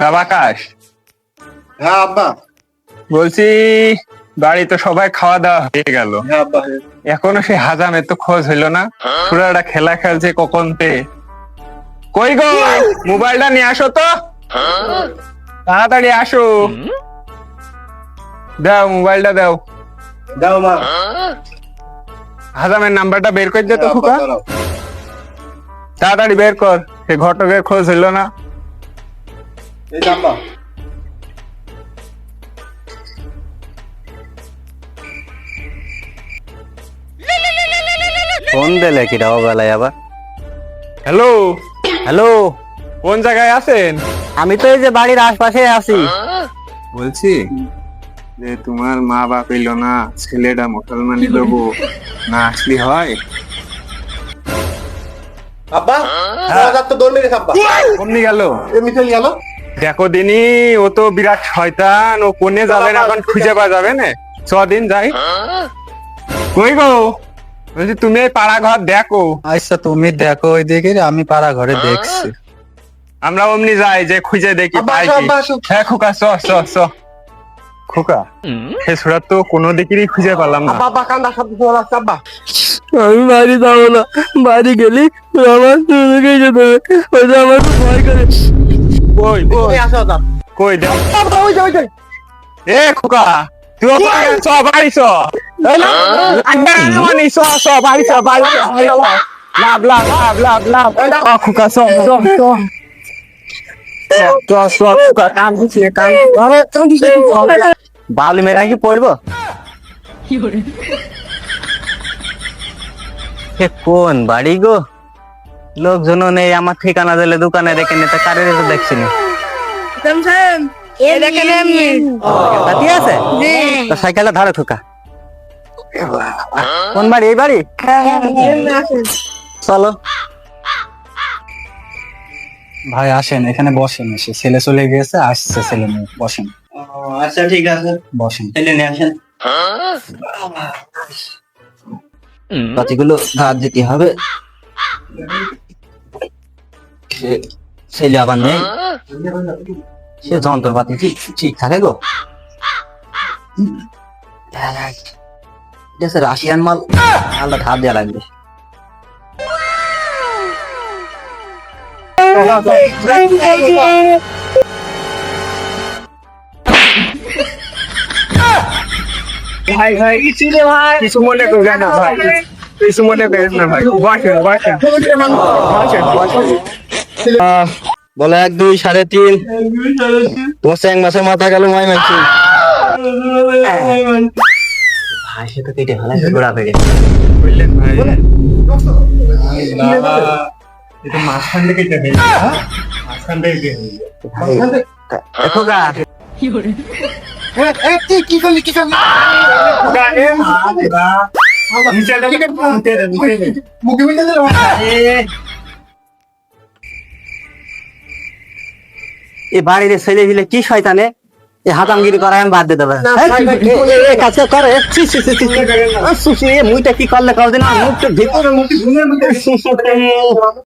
হ্যাঁ আকাশ হ্যাঁ আব্বা। বলছি বাড়িতে সবাই খাওয়া দাওয়া হয়ে গেল। হ্যাঁ এখনও সেই হাজামের তো খোঁজ হইল না। পুরাটা খেলা খেলছে কখন তে। কই গো মোবাইলটা নিয়ে আসো তো। তাড়াতাড়ি আসো। দাও মোবাইলটা দাও। দাও মা। হাজামের নাম্বারটা বের করে দে তো হ্যাঁ, ফুকা। দাঁড়াও। তাড়াতাড়ি বের কর সে ঘটকের খোঁজ হইল না। এই আব্বা ফোন দিলে কি রাও বেলায় আবার হ্যালো? হ্যালো? কোন জায়গায় আছেন? আমি তো এই যে বাড়ির আশপাশে আছি। বলছি যে তোমার মা বাপ এলো না ছেলেটা মুসলমানি দেবো। না আসলি হয়? আব্বা হাজার তো দৌড় মেরেছে আব্বা। কমনি গেল? এমনি চলে গেল। দেখো দিনি ও তো বিরাট শয়তান ও কোনে যাবেন এখন খুঁজে পাওয়া যাবে না? ছদিন যাই। কই গো? বলছি তুমি এই পাড়া ঘর দেখো। আচ্ছা তুমি দেখো ওইদিকে আমি পাড়া ঘরে দেখছি। আমরা অমনি যাই যে খুঁজে দেখি পাই কি? হ্যাঁ খোকা চ চ চ। খোকা সে সুরাত তো কোনো দিকেরই খুঁজে পেলাম না। আব্বা কান্দা যাচ্ছে আব্বা। আমি বাড়ি যাব না। বাড়ি গেলি আমার যেতে হবে। ওইটা আমার ভয় করে। কই? কই? আসো দাও কই আব্বা ওই যে ওই যে। এ খোকা তুই ওখানে চ বাড়ি চ আগে মানি চ চ বাড়ি চ বাড়ি চ বাড়ি চ। লাভ লাভ লাভ লাভ লাভ। খোকা কাম আরে তুমি বাবলি মেয়েরা কি পড়ব? এ কোন বাড়ি গো? লোকজনও নেই আমার ঠিকানা দিলে দোকানে রেখে নিতে কারের রেখে দেখছি না। সাইকেলটা ধরে থুকা। কোন বাড়ি? এই বাড়ি? চলো। ভাই আসেন এখানে বসেন এসে। ছেলে চলে গেছে আসছে ছেলে মেয়ে বসেন। আচ্ছা ঠিক আছে। বসেন। ছেলে নিয়ে আসেন। কতগুলো ধার দিতে হবে। সে- ছেলে আবার নেই। সে যন্ত্রপাতি ঠিক ঠিক থাকে গো। রাশিয়ান মাল। আলাদা ধার দেওয়া লাগবে। ভাই ভাই, কিছু মনে করবেন না, ভাই। কিছু মনে করেন না, ভাই। বসেন বসেন। বলে এক দুই সাড়ে তিন। তোমার এক মাসের মাথা গেল মাই মারছি ভাই সে তো কেটে ফেলা ঘোরা পেরে বললেন ভাই। এটা মাঝখান থেকে কেটে ফেলি মাঝখান থেকে কেটে ফেলি কি করলি কি করলি? মুখে মিলে এই বাড়ির ছেলে ফিলে কি শয়তানে? এই হাতামগিরি করা আমি বাদ দিতে পারে কাছে করে। মুইটা কি করলে কাউদিন মুখটা ভিতরে মুখ